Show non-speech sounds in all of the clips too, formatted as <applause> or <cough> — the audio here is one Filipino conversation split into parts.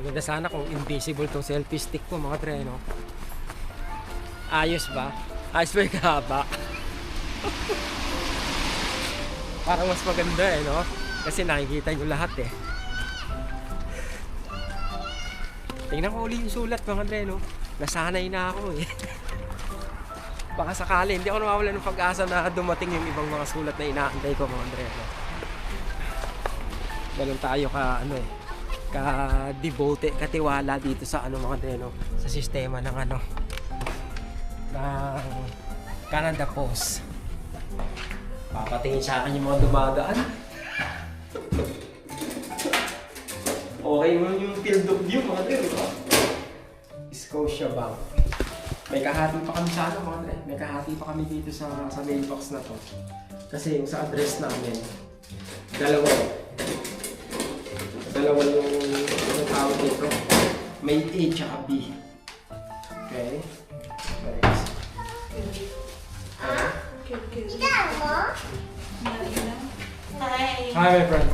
Maganda sana kung invisible tong selfie stick ko mga tre, no? Ayos ba? Ayos ba yung kahaba? <laughs> Parang mas maganda eh, no? Kasi nakikita nyo lahat eh. Tingnan ko uli yung sulat mga tre, no? Nasanay na ako eh. <laughs> Baka sakali, hindi ako nawawala ng pag-asa na dumating yung ibang mga sulat na inaantay ko mga tre, no? Ganun tayo ka, ano eh, ka devote, katiwala dito sa ano mga tre, no? Sa sistema ng ano, ng Canada Post. Papatingin sa akin yung mga dumadaan. Okay mo yung field of view mga tre, di ba? Scotia Bank. May kahati pa kami sa ano mga tre. May kahati pa kami dito sa, sa mailbox na to. Kasi yung sa address namin, dalawa. Dalawa yung ano tawag dito. May A tsaka B. Okay? Next. Hi. Hi my friend.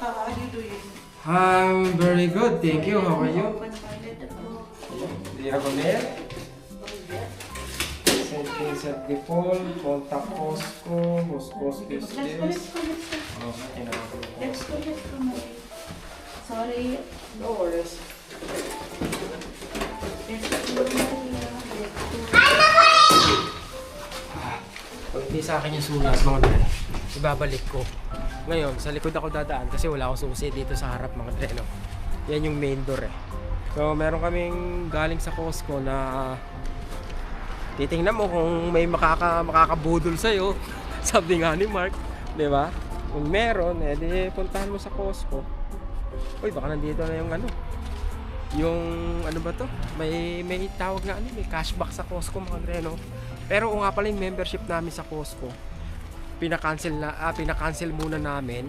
How are you doing? I'm very good, thank you. How are you? Do you have a mail? Setting set default, contact Costco, whose Costco is Let's go, this? let's go, let's go. Sorry. Go. Pag hindi sa akin yung sulas, mga dre, ibabalik ko. Ngayon, sa likod ako dadaan kasi wala akong susi dito sa harap, mga dre? Yan yung main door, eh. So, meron kaming galing sa Costco na titingnan mo kung may makaka, makakabudol sa'yo. <laughs> Sabi nga ni Mark, di ba? Kung meron, eh, di puntahan mo sa Costco. Uy, baka nandito na yung ano, yung ano ba to? May may tawag na ano, may cashback sa Costco mga dre? Pero kung nga pala yung membership namin sa Costco, pinakancel na ah, pinakancel muna namin.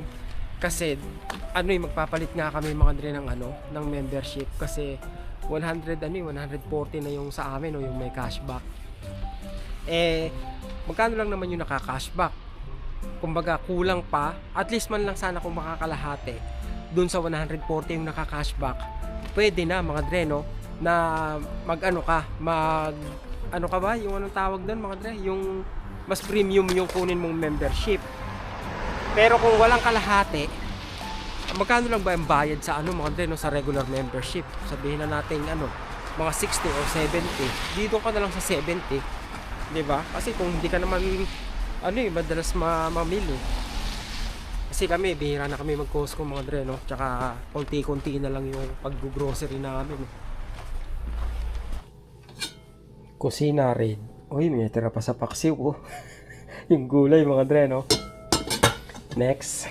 Kasi ano yung magpapalit nga kami mga dre ng ano ng membership. Kasi 100 ano yung 140 na yung sa amin o yung may cashback. Eh magkano lang naman yung nakaka-cashback kumbaga kulang pa. At least man lang sana kung makakalahati dun sa 140 yung nakaka-cashback pwede na mga dre no? Na mag ano ka mag ano ka ba? Yung anong tawag doon mga dre? Yung mas premium yung kunin mong membership. Pero kung walang kalahati magkano lang ba yung bayad sa ano mga dre no? Sa regular membership? Sabihin na natin ano mga 60 or 70 dito ka na lang sa 70 di ba? Kasi kung hindi ka naman ano eh madalas ma mamili kasi kami, bihira na kami mag-Costco mga dre, no? Tsaka konti-konti na lang yung pag-grocery namin. Kusina rin. Uy, may tira pa sa paksiw, oh. <laughs> yung gulay mga dre, no? Next.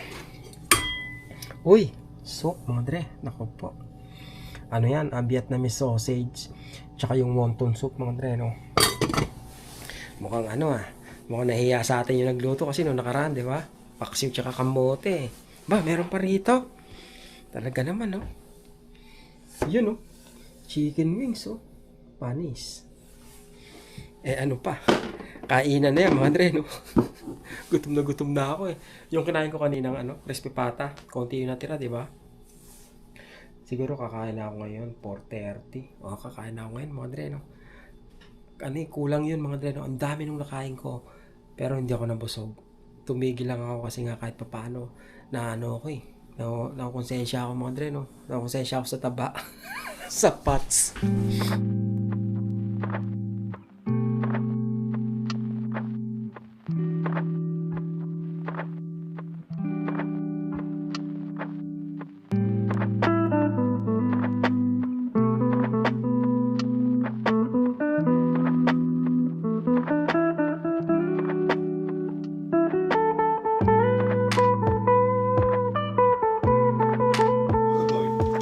Uy, soup mga dre. Nako po. Ano yan? Ah, Vietnamese sausage. Tsaka yung wonton soup mga dre, no? Mukhang ano ah. Mukhang nahiya sa atin yung nagluto kasi no nakaraan, di ba? Paksiw tsaka kamote. Ba, meron pa rito. Talaga naman, no? Yun, no? Chicken wings, oh. Panis. Eh, ano pa? Kainan na yan, mga dre, no? <laughs> gutom na gutom na ako, eh. Yung kinain ko kaninang, ano, crispy pata. Konti yung natira, di ba? Siguro kakain na ako ngayon, 4.30. O, kakain na ako ngayon, mga dre, no? Ano eh, kulang yun, mga dre, no? Ang dami nung nakain ko. Pero hindi ako nabusog tumigil lang ako kasi nga kahit papaano na ano ako eh. Na, nakonsensya ako mga dre, no? Nakonsensya ako sa taba. <laughs> sa pots.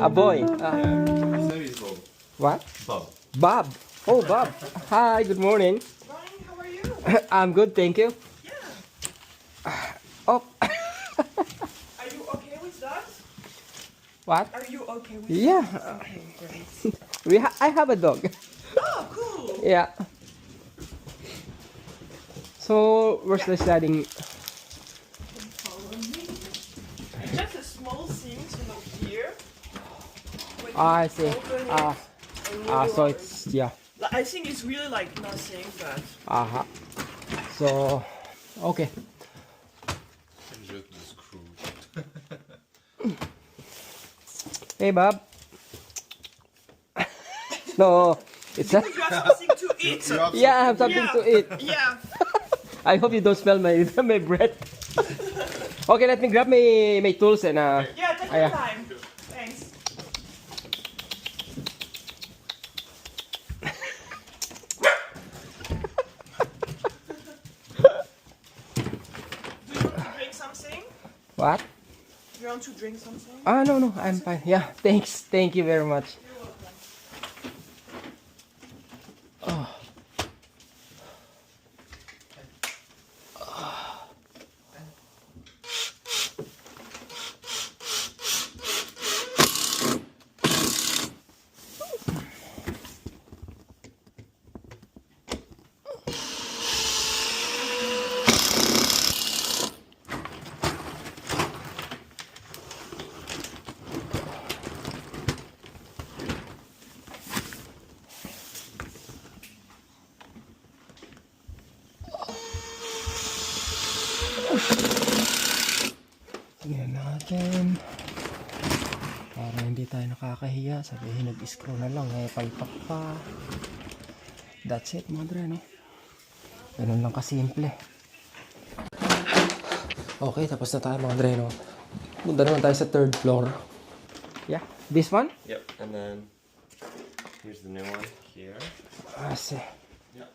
A boy. Uh, uh. His name is Bob. what? Bob. Bob. Oh, Bob. Hi, good morning. Morning, how are you? <laughs> I'm good, thank you. Yeah. <sighs> Oh, Are you okay with that? what? Are you okay with Yeah, Okay, great. we ha- I have a dog. Oh, cool. Yeah. So, where's the sliding? I see. Ah, ah, so open. it's, yeah. Like, I think it's really like nothing, but Aha. So, okay. Just the screw. Hey, Bob. <laughs> no, it's not. you have something to eat. You have Yeah, I have something Yeah. to eat. Yeah. <laughs> I hope you don't smell my <laughs> my breath. okay, let me grab my my tools and uh. Yeah, take Ah, your yeah. time. Thanks. Do you want to drink something? What? Do you want to drink something? Ah, no, no, I'm fine. Yeah, <laughs> thanks. Thank you very much. Nakakahiya, sabihin nag-screw na lang, eh, palpak pa. That's it, mga dre, no? Ganun lang kasimple. Okay, tapos na tayo, mga dre, no? Punta naman tayo sa third floor. Yeah, this one? Yep. And then here's the new one here. I see. Yeah.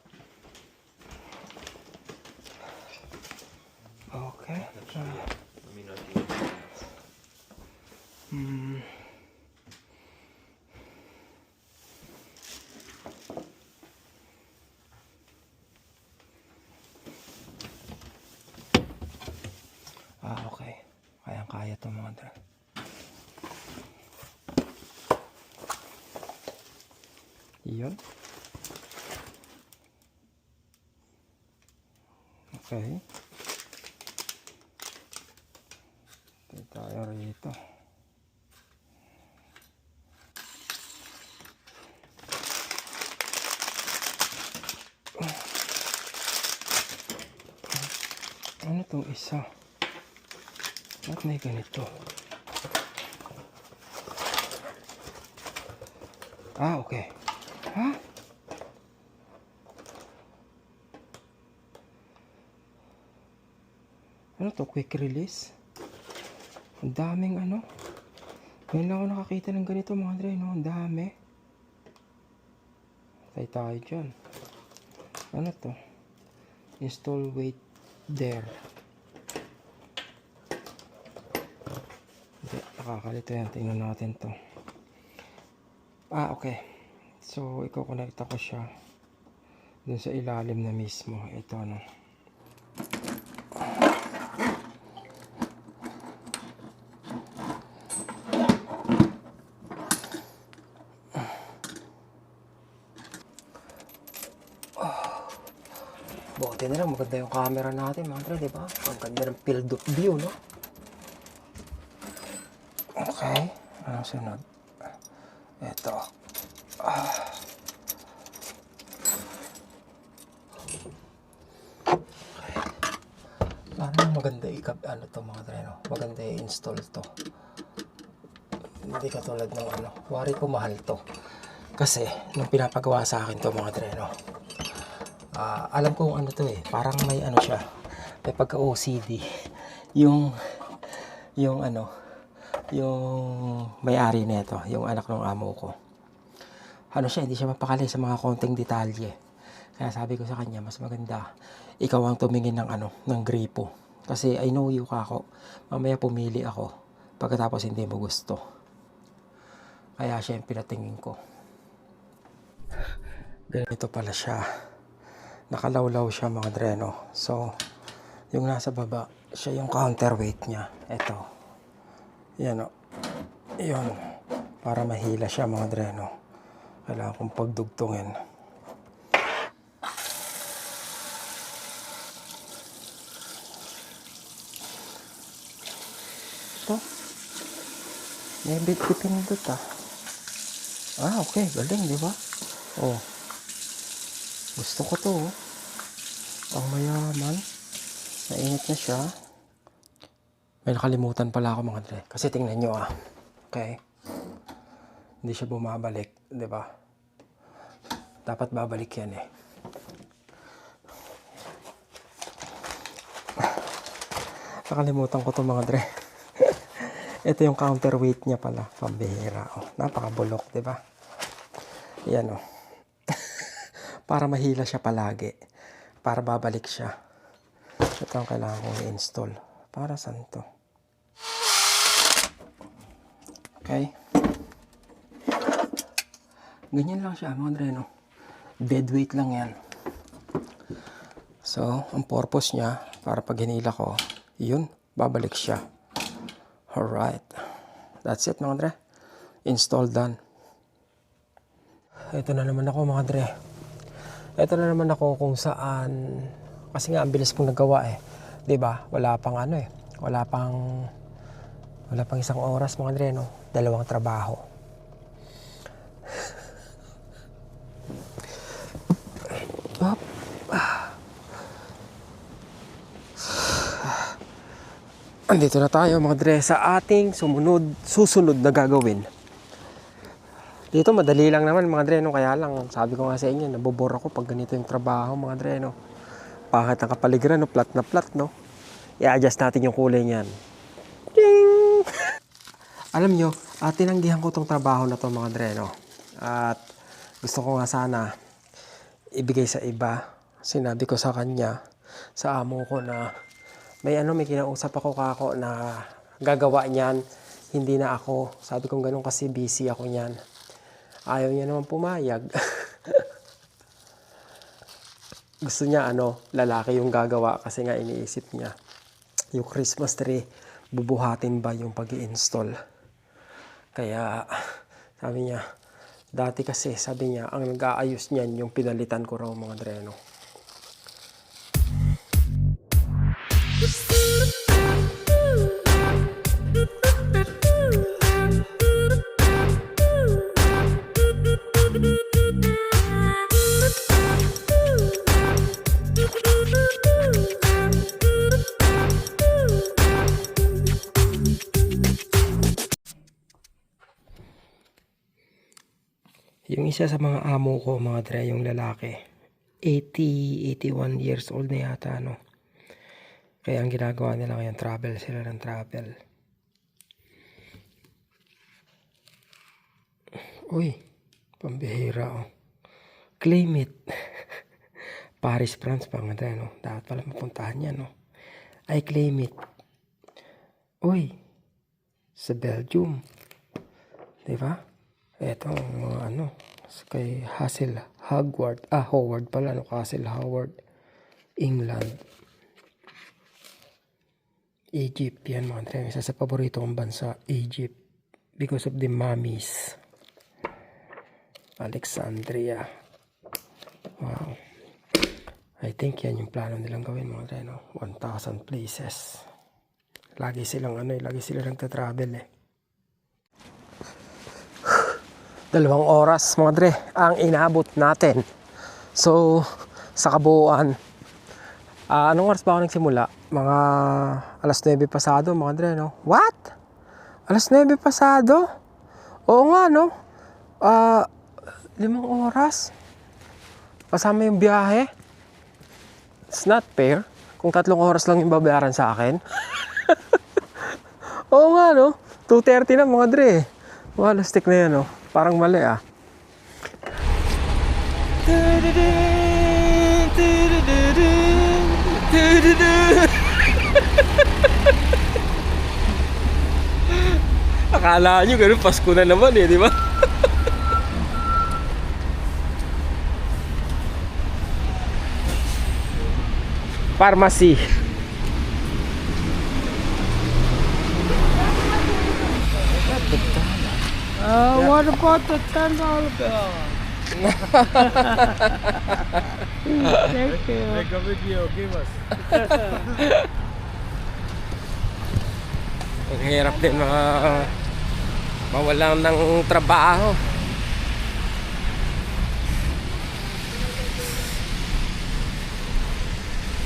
Okay. Let me know if you. Hmm. Ah, okay. Kayang-kaya to mga dre. Yun. Okay. Ito tayo rito. Ano tong isa? Ba't may ganito? Ah, okay. Ha? Ano to? Quick release? Ang daming ano? Ngayon lang ako nakakita ng ganito mga Dre, no? Ang dami. Tay tayo dyan. Ano to? Install weight there. Hindi, nakakalito yan. Tingnan natin to. Ah, okay. So, i-connect ko siya dun sa ilalim na mismo. Ito, ano. Buti na lang, maganda yung camera natin, mga tre, di ba? Ang ganda ng field of view, no? Okay. Anong sunod? Ito. Ah. Okay. Parang maganda ikap, ano to mga tre, no? Maganda i-install to. Hindi katulad ng ano. Wari ko mahal to. Kasi, nung pinapagawa sa akin to mga tre, no? Ah, alam ko ano to eh. Parang may ano siya. May pagka OCD. Yung yung ano, yung may-ari nito, yung anak ng amo ko. Ano siya, hindi siya mapakali sa mga konting detalye. Kaya sabi ko sa kanya, mas maganda ikaw ang tumingin ng ano, ng gripo. Kasi I know you ka ako. Mamaya pumili ako pagkatapos hindi mo gusto. Kaya siya yung pinatingin ko. Ganito pala siya nakalawlaw siya mga dreno. So, yung nasa baba, siya yung counterweight niya. Ito. Yan o. Yun. Para mahila siya mga dreno. Kailangan kong pagdugtungin. Ito. May bit pinindot ah. Ah, okay. Galing, di ba? Oh. Gusto ko to. oh. Pang mayaman. Mainit na siya. May nakalimutan pala ako mga dre. Kasi tingnan nyo ah. Okay. Hindi siya bumabalik. Ba? Dapat babalik yan eh. Nakalimutan ko to mga dre. <laughs> Ito yung counterweight niya pala. Pambihira. Oh, napakabulok, di ba? Yan oh. <laughs> Para mahila siya palagi. Para babalik siya. Ito ang kailangan kong i-install. Para saan to? Okay. Ganyan lang siya mga dre, no? Dead weight lang yan. So, ang purpose niya, para pag hinila ko, yun, babalik siya. Alright. That's it mga dre. Install done. Ito na naman ako mga dre. Ito na naman ako kung saan kasi nga ang bilis kong nagawa eh. 'Di ba? Wala pang ano eh. Wala pang wala pang isang oras mga dre no. Dalawang trabaho. Up. Andito na tayo mga dre sa ating sumunod, susunod na gagawin. Dito madali lang naman mga dre, no? kaya lang sabi ko nga sa inyo, nabobor ako pag ganito yung trabaho mga dre. No? Pangit ang kapaligiran, no? plat na plat. No? I-adjust natin yung kulay niyan. Ding! <laughs> Alam nyo, uh, tinanggihan ko tong trabaho na to mga dre. No? At gusto ko nga sana ibigay sa iba. Sinabi ko sa kanya, sa amo ko na may ano, may kinausap ako kako na gagawa niyan. Hindi na ako. Sabi ko ganun kasi busy ako niyan. Ayaw niya naman pumayag. <laughs> Gusto niya ano, lalaki yung gagawa kasi nga iniisip niya. Yung Christmas tree, bubuhatin ba yung pag install Kaya sabi niya, dati kasi sabi niya, ang nag-aayos niyan yung pinalitan ko raw mga dreno. Yung isa sa mga amo ko, mga dre, yung lalaki, 80, 81 years old na yata, no? Kaya ang ginagawa nila ngayon, travel sila ng travel. Uy, pambihira, oh. Claim it. <laughs> Paris, France pa nga dre, no? Dapat pala mapuntahan yan, no? I claim it. Uy, sa Belgium. Diba? Ito, mga ano, kay Hassel Howard. Ah, Howard pala, no? Hassel Howard. England. Egypt, yan mga tre. Isa sa paborito kong bansa, Egypt. Because of the mummies. Alexandria. Wow. I think yan yung plano nilang gawin mga tre, no? 1,000 places. Lagi silang ano eh, lagi sila nagta-travel eh. Dalawang oras mga dre ang inabot natin. So sa kabuuan ah, anong oras ba ako nagsimula? Mga alas 9 pasado mga dre no? What? Alas 9 pasado? Oo nga no? Ah limang oras? Kasama yung biyahe? It's not fair kung tatlong oras lang yung babayaran sa akin. <laughs> Oo nga no? 2.30 na mga dre. Wala stick na yan oh Parang mali ah. Akala nyo ganun Pasko na naman eh, di ba? Pharmacy. Uh, yeah. What about the ten dollar bill? <laughs> Thank you. Make a video, give us. <laughs> Ang hirap din ah, mga mawalan ng trabaho.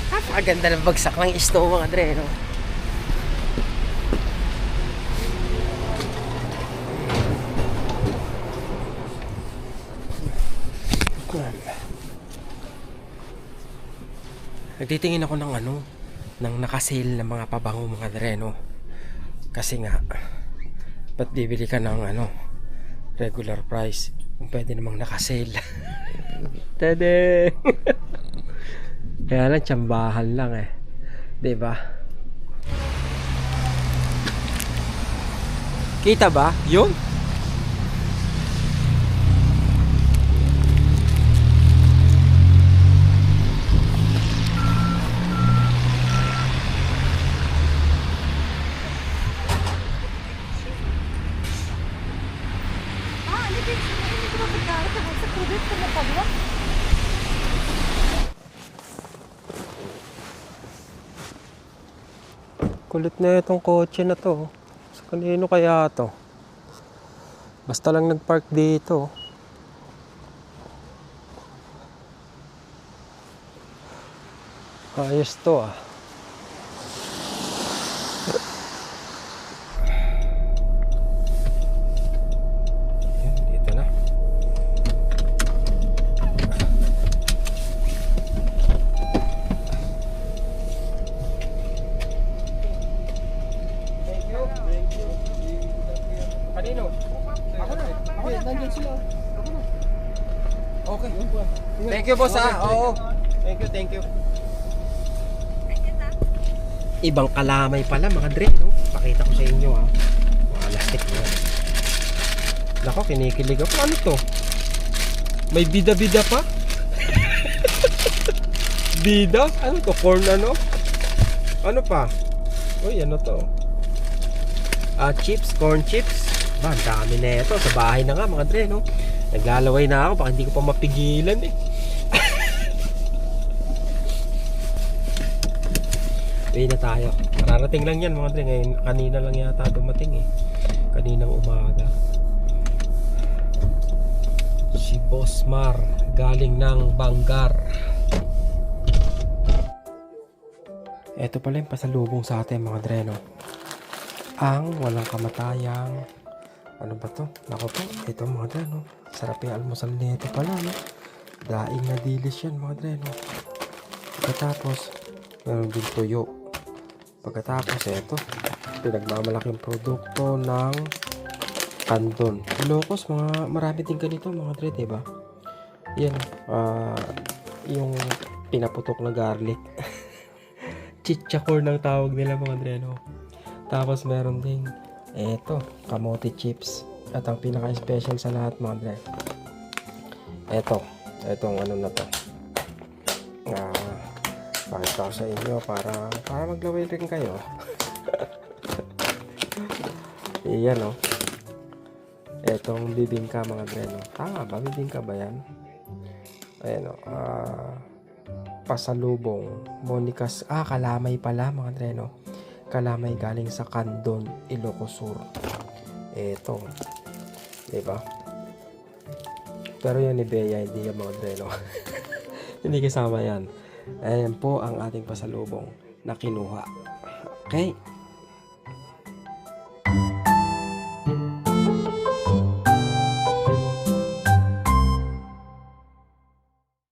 Napakaganda ng bagsak ng isno mga dre, no? Nagtitingin ako ng ano, ng nakasale ng mga pabango mga dre, no? Kasi nga, ba't bibili ka ng ano, regular price? Kung pwede namang nakasale. <laughs> Tede! <laughs> Kaya lang, tsambahan lang eh. ba? Kita ba? Yun? Kulit na itong kotse na to. Sa kanino kaya to? Basta lang nagpark dito. Ayos to ah. Yan, dito na. Thank you. Thank you. Kanino? Ako na. Ako na. Nandyan sila. Ako na. Okay. Thank you, boss ah. Oo. Thank you, thank you. Ibang kalamay pala mga dre, no? Pakita ko sa inyo ah. Mga lastik mo. Nako, kinikilig ako. Ano to? May bida-bida pa? <laughs> bida? Ano to? Corn ano? Ano pa? Uy, ano to? Ah, chips, corn chips. Ba, ang dami na ito. Sa bahay na nga, mga dre, no? Naglalaway na ako, baka hindi ko pa mapigilan eh. <laughs> Uwi na tayo. Mararating lang yan, mga dre. Ngayon, kanina lang yata dumating eh. Kaninang umaga. Si Bosmar, galing ng Bangar. Ito pala yung pasalubong sa atin, mga dre, no? ang walang kamatayang ano ba to? Nako po, ito mga dre, no? Sarap yung almusal nito pala, no? Daing na dilis yan, mga dre, no? Pagkatapos, meron din tuyo. Pagkatapos, ito, pinagmamalaking produkto ng Kandon. Ilocos, mga marami din ganito, mga dre, diba? Yan, ah, yung pinaputok na garlic. <laughs> Chichakur ng tawag nila, mga dre, no? Tapos meron ding eto, kamote chips. At ang pinaka-special sa lahat mga dre. Eto, etong ano na to. Ah, pakita ko sa inyo para para maglaway rin kayo. <laughs> Iyan oh. Etong bibingka mga dre no. Tama ba? Bibingka ba yan? Ayan oh. Ah, pasalubong. Monica's, ah, kalamay pala mga dre no kalamay galing sa Candon, Ilocos Sur. Eto. 'Di ba? Pero yun ni Bea, hindi yung mga dreno. <laughs> hindi kasama yan. Ayan po ang ating pasalubong na kinuha. Okay?